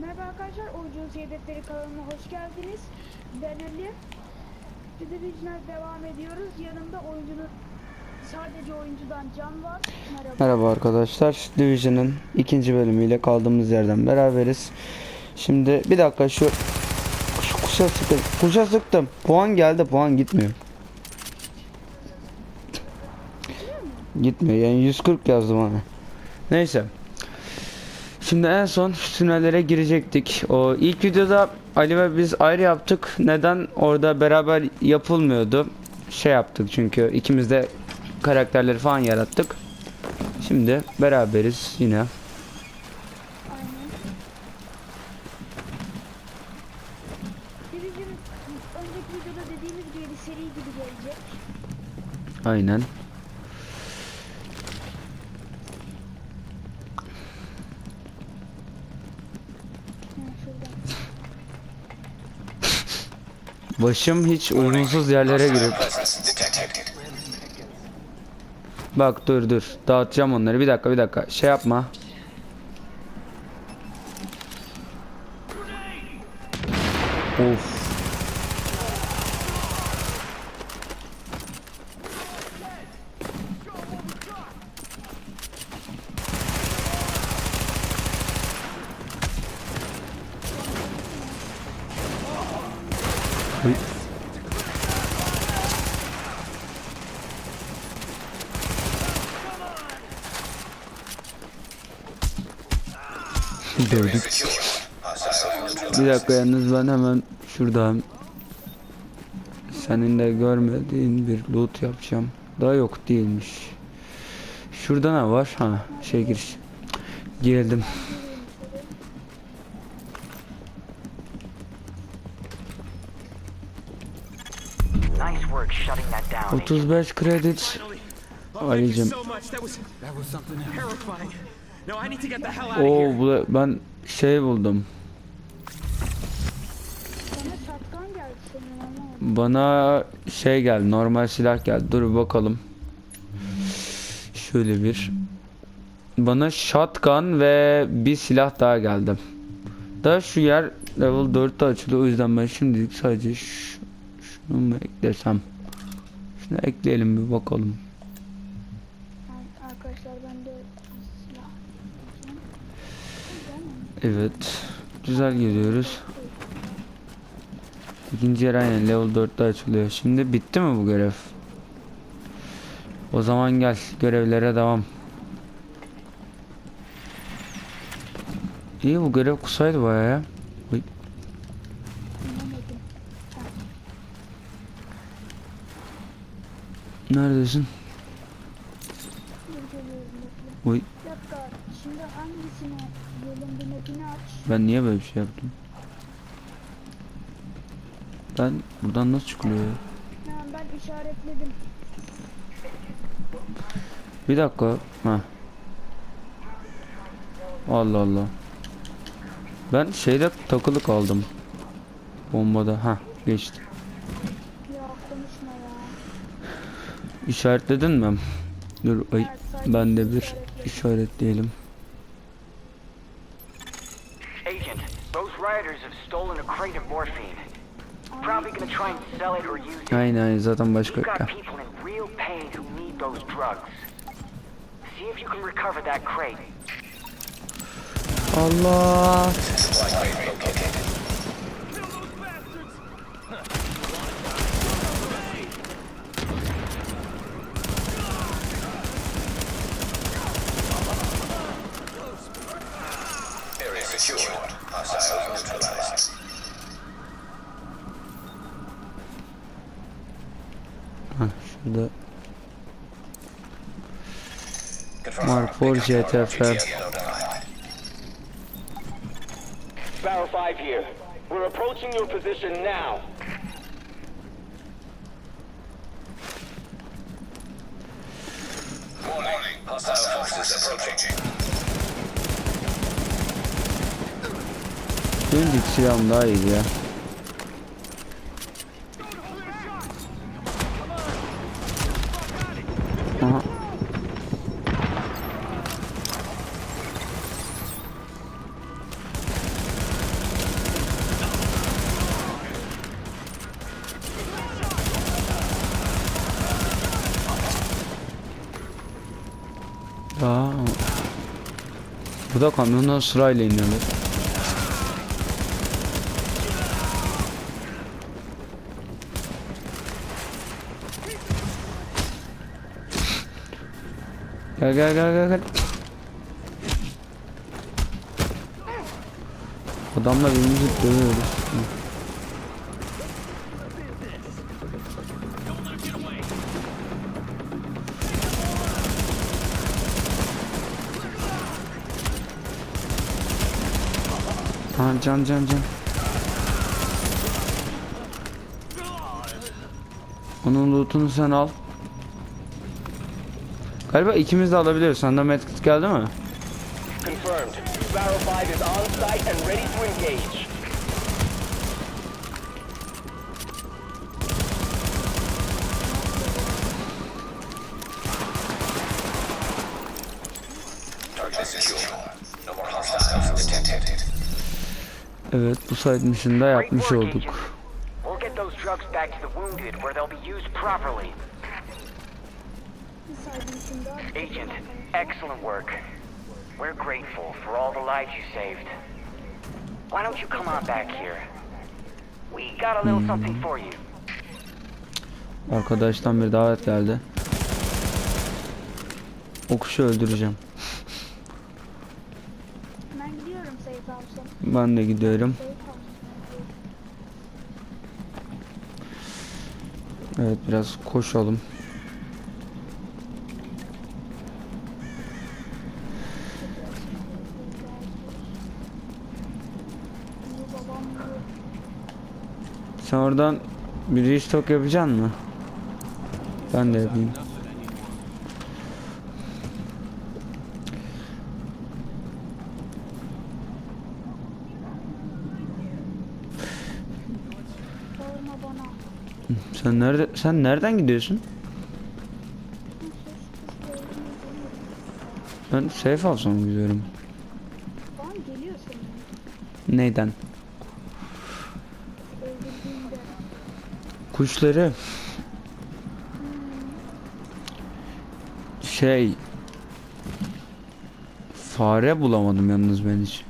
Merhaba arkadaşlar, Oyuncu Hedefleri kanalına hoş geldiniz. Ben Ali. Division'a devam ediyoruz. Yanımda oyuncunun sadece oyuncudan Can var. Merhaba. Merhaba arkadaşlar. Division'ın ikinci bölümüyle kaldığımız yerden beraberiz. Şimdi bir dakika şu şu kuşa sıktım. Kuşa sıktım. Puan geldi. Puan gitmiyor. Gitmiyor. Yani 140 yazdım ona. Neyse. Şimdi en son tünellere girecektik. O ilk videoda Ali ve biz ayrı yaptık. Neden? Orada beraber yapılmıyordu. Şey yaptık çünkü ikimiz de karakterleri falan yarattık. Şimdi beraberiz yine. Aynen. Division önceki videoda dediğimiz gibi bir seri gibi gelecek. Aynen. Ha, şuradan. Başım hiç uygunsuz yerlere girip. Bak dur dur. Dağıtacağım onları. Bir dakika bir dakika. Şey yapma. Of. Dövdük. Bir dakika yalnız ben hemen şuradan senin de görmediğin bir loot yapacağım. Daha yok değilmiş. Şurada ne var? Ha şey giriş. Girdim. Nice work shutting that down. 35 kredi. Oh, No, I need to get the hell out of o here. bu da- ben şey buldum. Sana şatkan geldi senin ama. Bana şey geldi. Normal silah geldi. Dur bir bakalım. Şöyle bir. Bana shotgun ve bir silah daha geldi. Da şu yer level 4'te açılıyor. O yüzden ben şimdilik sadece şunu mu eklesem? Şunu ekleyelim bir bakalım. Ay, Arkadaşlar ben de silah. Evet. Güzel gidiyoruz. İkinci yer aynen level 4'te açılıyor. Şimdi bitti mi bu görev? O zaman gel görevlere devam. İyi bu görev kısaydı baya ya. Neredesin? Uy. Şimdi hangisine bölüm aç. ben niye böyle bir şey yaptım? Ben buradan nasıl çıkılıyor ya? Ben işaretledim. Bir dakika. Ha. Allah Allah. Ben şeyde takılı kaldım. Bombada. Ha geçti. Ya konuşma ya. İşaretledin mi? Dur ay ben de bir işaretleyelim. Agent, those rioters have stolen a crate of morphine. Probably gonna try and sell it or use it. Aynen zaten başka We've got ah. people in real pain who need those drugs. See if you can recover that crate. Allah. secured. Hostile neutralized. Şimdi Marpol GTF'ler Barrel 5 here. We're approaching your position now. Warning. Hostile forces approaching. Benim bir silahım daha iyi ya. Aha. Daha... Bu da kamyondan sırayla iniyorlar. Gel gel gel gel gel. Adamla birbirimizi dövüyoruz. Ha can can can. Onun lootunu sen al. Galiba ikimiz de alabiliyoruz. Sende medkit geldi mi? Confirmed. Sparrow 5 is on site and ready to engage. Evet bu side mission'da yapmış olduk. We'll get those drugs back to the wounded where they'll be used properly. Agent, excellent work. We're grateful for all the lives you saved. Why don't you come on back here? We got a little something for you. Arkadaştan bir davet geldi. O kuşu öldüreceğim. Ben gidiyorum House'a. Ben de gidiyorum. Evet biraz koşalım. Bu babam bu. Sen oradan bir restock yapacaksın mı? Ben de yapayım. Sen nerede sen nereden gidiyorsun? Ben safe mı gidiyorum? Neyden? Kuşları. Şey. Fare bulamadım yalnız ben hiç.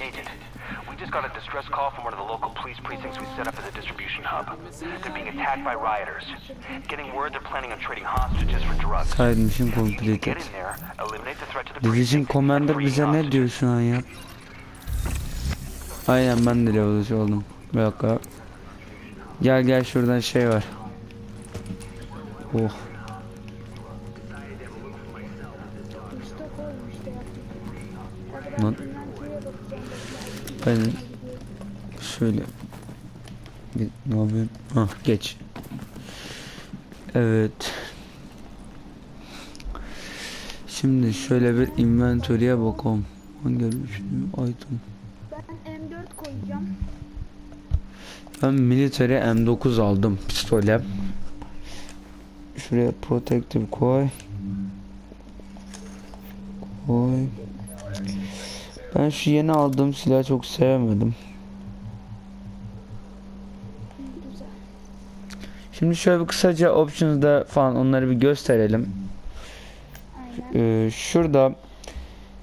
Agent, we just got a distress call from one of the local police precincts we set up as a distribution hub. They're being attacked by rioters. Getting word they're planning on trading hostages for drugs. Side mission completed. Division Commander bize ne diyor şu an ya? Aynen ben de level oldum. Bir dakika. Gel gel şuradan şey var. Oh. Hadi Lan. Ben şöyle bir ne yapayım? Ah geç. Evet. Şimdi şöyle bir inventory'e bakalım. Hangi üçlü item? Ben M4 koyacağım. Ben military M9 aldım pistole. Şuraya protective koy. Koy. Ben şu yeni aldığım silahı çok sevmedim. Güzel. Şimdi şöyle bir kısaca options'da falan onları bir gösterelim. Aynen. Ee, şurada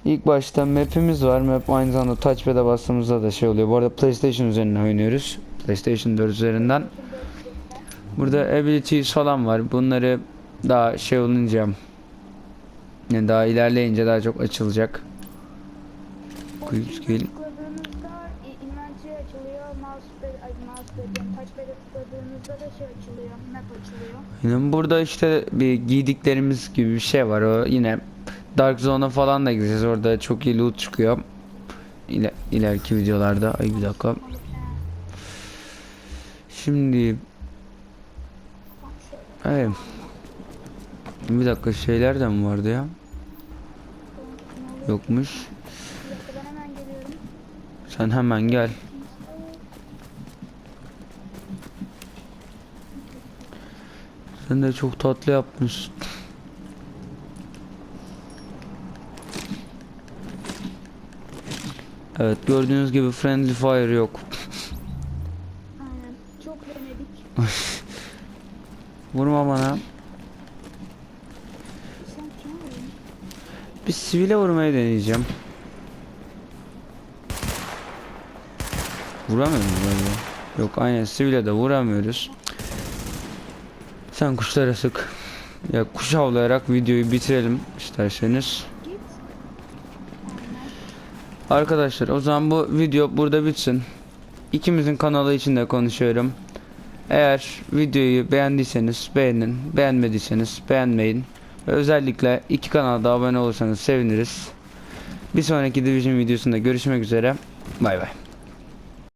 ilk başta map'imiz var. Map aynı zamanda touchpad'e bastığımızda da şey oluyor. Bu arada PlayStation üzerinden oynuyoruz. PlayStation 4 üzerinden. Burada abilities falan var. Bunları daha şey olunca yani daha ilerleyince daha çok açılacak. Quick skill. Tıkladığınızda i- inventory açılıyor. Mousepad, ay mousepad diyorum. Touchpad'e tıkladığınızda da şey açılıyor. Map açılıyor. Yine burada işte bir giydiklerimiz gibi bir şey var. O yine Dark Zone'a falan da gideceğiz. Orada çok iyi loot çıkıyor. İle, ileriki videolarda. Ay bir dakika. Şimdi evet. Bir dakika şeyler de mi vardı ya? Yokmuş. Bir dakika ben hemen geliyorum. Sen hemen gel. Sen de çok tatlı yapmışsın. Evet gördüğünüz gibi friendly fire yok. Aynen. Çok denedik. Vurma bana. Bir sivile vurmayı deneyeceğim. Vuramıyor böyle? Yok aynen sivile de vuramıyoruz. Sen kuşlara sık. Ya kuş avlayarak videoyu bitirelim isterseniz. Arkadaşlar o zaman bu video burada bitsin. İkimizin kanalı için de konuşuyorum. Eğer videoyu beğendiyseniz beğenin, beğenmediyseniz beğenmeyin. Özellikle iki kanala da abone olursanız seviniriz. Bir sonraki Division videosunda görüşmek üzere. Bay bay.